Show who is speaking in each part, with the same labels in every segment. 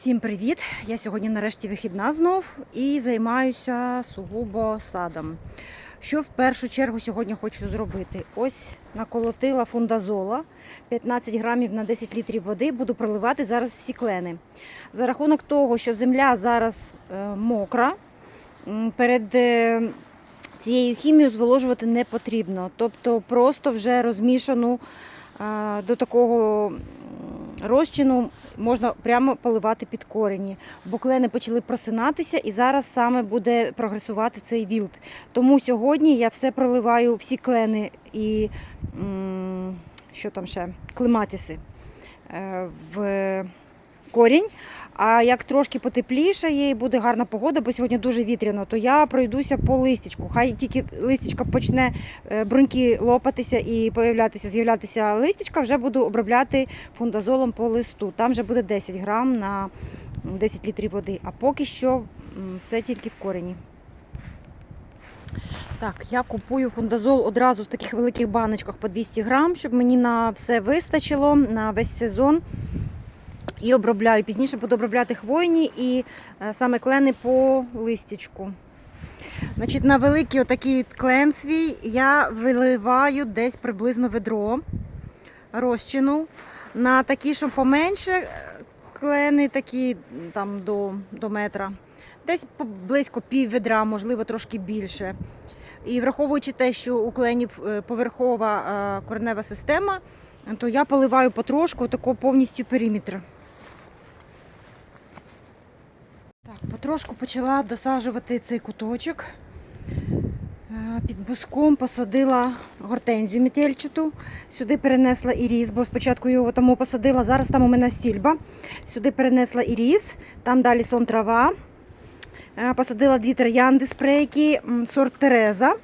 Speaker 1: Всім привіт! Я сьогодні нарешті вихідна знов і займаюся сугубо садом. Що в першу чергу сьогодні хочу зробити? Ось наколотила фундазола 15 грамів на 10 літрів води. Буду проливати зараз всі клени. За рахунок того, що земля зараз е, мокра, перед е, цією хімією зволожувати не потрібно. Тобто просто вже розмішану е, до такого розчину можна прямо поливати під корені. Бо клени почали просинатися і зараз саме буде прогресувати цей вілт. Тому сьогодні я все проливаю, всі клени і що там ще, клематіси е, в корінь. А як трошки потеплішає і буде гарна погода, бо сьогодні дуже вітряно, то я пройдуся по листячку. Хай тільки листячка почне е, бруньки лопатися і появлятися, з'являтися листячка, вже буду обробляти фундазолом по листу. Там вже буде 10 грам на 10 літрів води. А поки що все тільки в корені. Так, я купую фундазол одразу в таких великих баночках по 200 грам, щоб мені на все вистачило на весь сезон. І обробляю. Пізніше буду обробляти хвойні і е, саме клени по листячку. Значить, на великий отакий клен свій я виливаю десь приблизно ведро розчину. На такі, що поменше е, клени, такі там до, до метра. Десь близько пів ведра, можливо, трошки більше. І враховуючи те, що у кленів е, поверхова коренева система, то я поливаю потрошку тако повністю периметр. Так, потрошку почала досаджувати цей куточок. Е, Під буском посадила гортензію метельчату. Сюди перенесла іріс, бо спочатку його тому посадила. Зараз там у мене стільба. Сюди перенесла іріс, там далі сон трава. Е, Посадила дві троянди спрейки, сорт Тереза.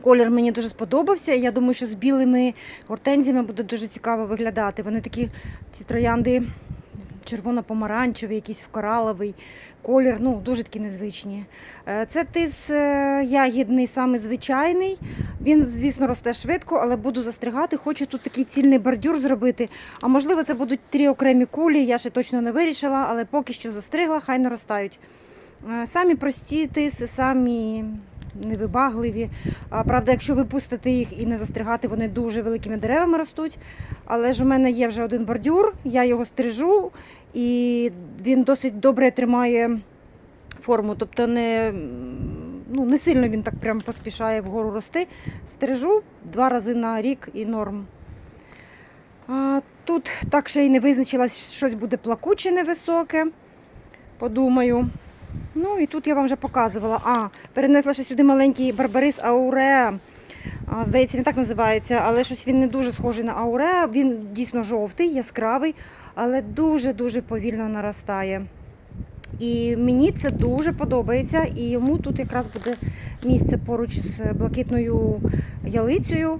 Speaker 1: Колір мені дуже сподобався. Я думаю, що з білими гортензіями буде дуже цікаво виглядати. Вони такі, ці троянди червоно-помаранчевий, якийсь кораловий колір, ну дуже такі незвичні. Е, Це тис е, ягідний, саме звичайний. Він, звісно, росте швидко, але буду застригати. Хочу тут такий цільний бордюр зробити. А можливо, це будуть три окремі кулі. Я ще точно не вирішила, але поки що застригла, хай наростають. Е, Самі прості тиси, самі невибагливі. А, Правда, якщо випустити їх і не застригати, вони дуже великими деревами ростуть. Але ж у мене є вже один бордюр, я його стрижу, і він досить добре тримає форму. Тобто не, ну, не сильно він так прям поспішає вгору рости. Стрижу два рази на рік і норм. А, тут так ще й не визначилась, щось буде плакуче невисоке. Подумаю. Ну і тут я вам вже показувала. А, перенесла ще сюди маленький барбарис ауреа. Здається, він так називається, але щось він не дуже схожий на ауреа. Він дійсно жовтий, яскравий, але дуже-дуже повільно наростає. І мені це дуже подобається. І йому тут якраз буде місце поруч з блакитною ялицею.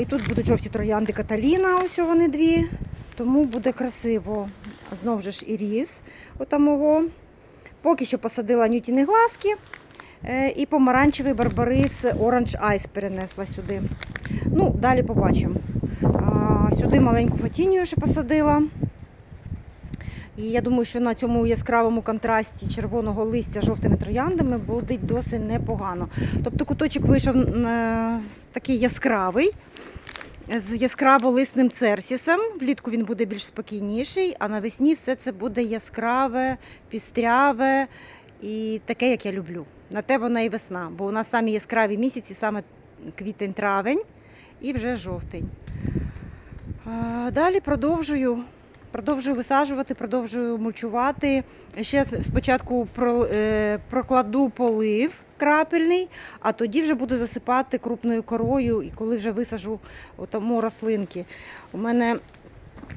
Speaker 1: І тут будуть жовті троянди Каталіна, ось вони дві. Тому буде красиво. Знову ж і ріс отамого. Поки що посадила нютіни глазки е, і помаранчевий барбарис Orange Ice перенесла сюди. Ну, далі побачимо. Сюди маленьку фатінію ще посадила. І я думаю, що на цьому яскравому контрасті червоного листя з жовтими трояндами буде досить непогано. Тобто куточок вийшов е, такий яскравий, з яскраво-лисним церсісом. Влітку він буде більш спокійніший, а навесні все це буде яскраве, пістряве і таке, як я люблю. На те вона і весна, бо у нас самі яскраві місяці, саме квітень-травень і вже жовтень. Далі продовжую. Продовжую висаджувати, продовжую мульчувати. Ще спочатку про- е, прокладу полив крапельний, а тоді вже буду засипати крупною корою, і коли вже висажу отому рослинки. У мене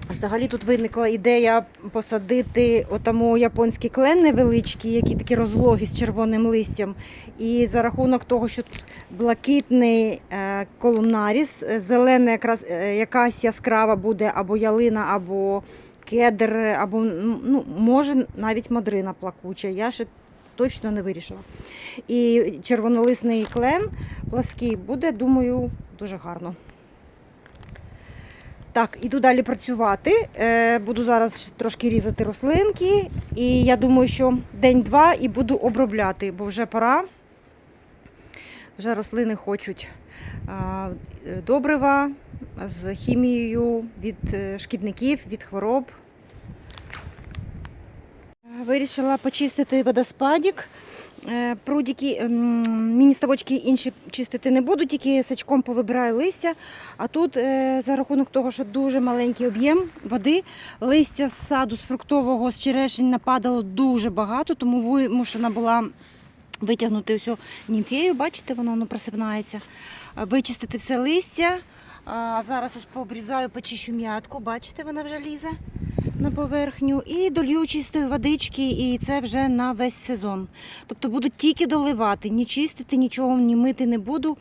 Speaker 1: взагалі тут виникла ідея посадити отому японський клен невеличкий, які такі розлоги з червоним листям. І за рахунок того, що тут блакитний е, колумнаріс, е, зелена якраз е, якась яскрава буде або ялина, або кедр, або ну, може навіть модрина плакуча. Я ще точно не вирішила. І червонолисний клен плаский буде, думаю, дуже гарно. Так, іду далі працювати. Е, буду зараз трошки різати рослинки. І я думаю, що день-два і буду обробляти, бо вже пора. Вже рослини хочуть е, добрива з хімією від е, шкідників, від хвороб. Вирішила почистити водоспадік. Е, Прудики, ем, міні-ставочки інші чистити не буду, тільки сачком повибираю листя. А тут е, за рахунок того, що дуже маленький об'єм води, листя з саду, з фруктового, з черешень нападало дуже багато, тому вимушена була витягнути всю німфею. Бачите, воно, воно просипнається. Е, Вичистити все листя. А зараз ось пообрізаю, почищу м'ятку. Бачите, вона вже лізе на поверхню. І долью чистої водички, і це вже на весь сезон. Тобто буду тільки доливати, ні чистити, нічого ні мити не буду.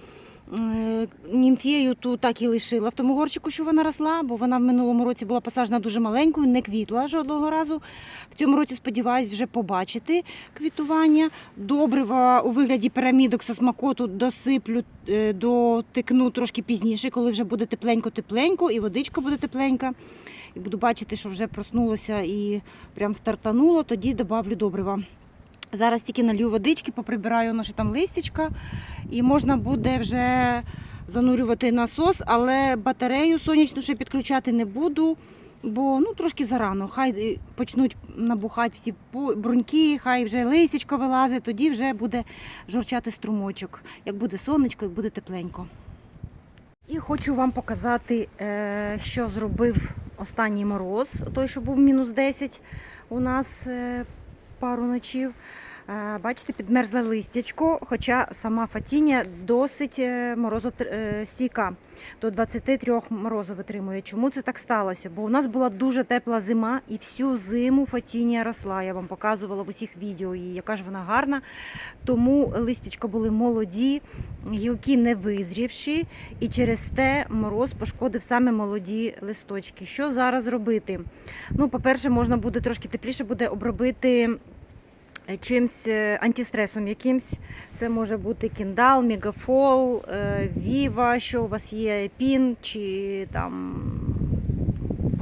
Speaker 1: Е, Німфею ту так і лишила в тому горчику, що вона росла, бо вона в минулому році була посаджена дуже маленькою, не квітла жодного разу. В цьому році сподіваюсь вже побачити квітування. Добрива у вигляді пірамідок сосмакоту досиплю, е, дотикну трошки пізніше, коли вже буде тепленько-тепленько, і водичка буде тепленька. І буду бачити, що вже проснулося і прям стартануло, тоді добавлю добрива. Зараз тільки налью водички, поприбираю воно там листячка, і можна буде вже занурювати насос, але батарею сонячну ще підключати не буду, бо ну, трошки зарано. Хай е, почнуть набухати всі бруньки, хай вже листячко вилазить, тоді вже буде журчати струмочок. Як буде сонечко, як буде тепленько. І хочу вам показати, е, що зробив останній мороз, той, що був мінус 10 у нас е, пару ночів. Е, Бачите, підмерзле листячко, хоча сама фатіння досить е, морозостійка. До 23 морозу витримує. Чому це так сталося? Бо у нас була дуже тепла зима і всю зиму фатіння росла. Я вам показувала в усіх відео її, яка ж вона гарна. Тому листячка були молоді, гілки не визрівші, і через те мороз пошкодив саме молоді листочки. Що зараз робити? Ну, по-перше, можна буде трошки тепліше буде обробити е, чимсь е, антистресом якимсь. Це може бути кіндал, мегафол, е, віва, що у вас є, пін чи там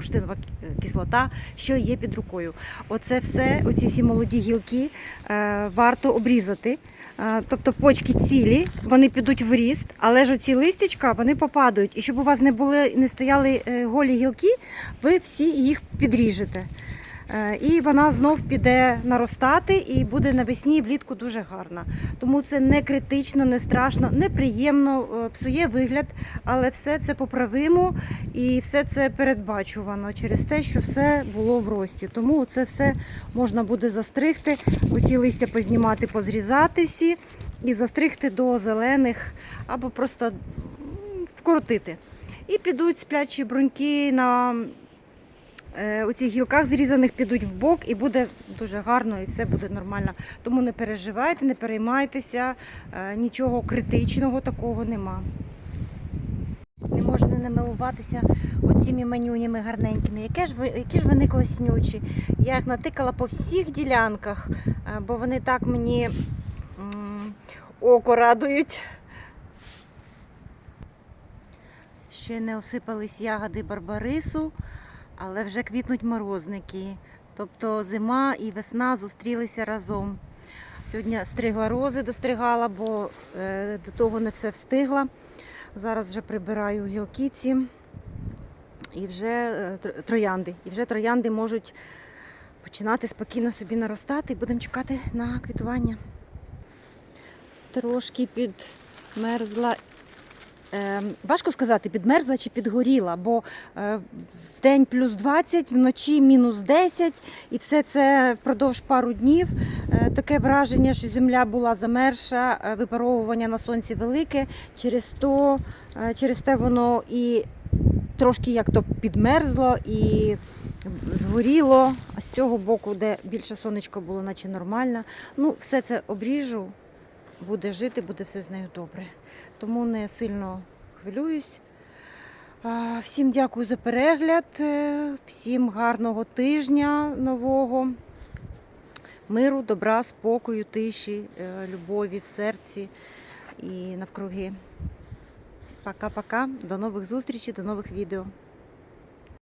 Speaker 1: бурштинова кислота, що є під рукою. Оце все, оці всі молоді гілки е, варто обрізати. Е, Тобто почки цілі, вони підуть в ріст, але ж оці листячка вони попадають. І щоб у вас не були не стояли е, голі гілки, ви всі їх підріжете. Е, І вона знов піде наростати і буде навесні і влітку дуже гарна. Тому це не критично, не страшно, неприємно, е, псує вигляд, але все це поправимо і все це передбачувано через те, що все було в рості. Тому це все можна буде застригти, оці листя познімати, позрізати всі і застригти до зелених або просто вкоротити. І підуть сплячі бруньки на у цих гілках зрізаних підуть в бок і буде дуже гарно і все буде нормально. Тому не переживайте, не переймайтеся, е, нічого критичного такого нема. Не можна не намилуватися оціми манюнями гарненькими. Яке ж які ж вони класнючі. Я їх натикала по всіх ділянках, е, бо вони так мені око радують. Ще не осипались ягоди барбарису, але вже квітнуть морозники. Тобто зима і весна зустрілися разом. Сьогодні стригла рози, достригала, бо е, до того не все встигла. Зараз вже прибираю гілки ці і вже е, троянди. І вже троянди можуть починати спокійно собі наростати. Будемо чекати на квітування. Трошки підмерзла. Е, важко сказати, підмерзла чи підгоріла, бо е, в день плюс 20, вночі мінус 10, і все це впродовж пару днів. Е, таке враження, що земля була замерша, е, випаровування на сонці велике, через то, через те воно і трошки як то підмерзло і згоріло. А з цього боку, де більше сонечко було, наче нормально. Ну, все це обріжу, буде жити, буде все з нею добре. Тому не сильно хвилююсь. Всім дякую за перегляд, е, всім гарного тижня нового. Миру, добра, спокою, тиші, е, любові в серці і навкруги. Пока-пока. До нових зустрічей, до нових відео.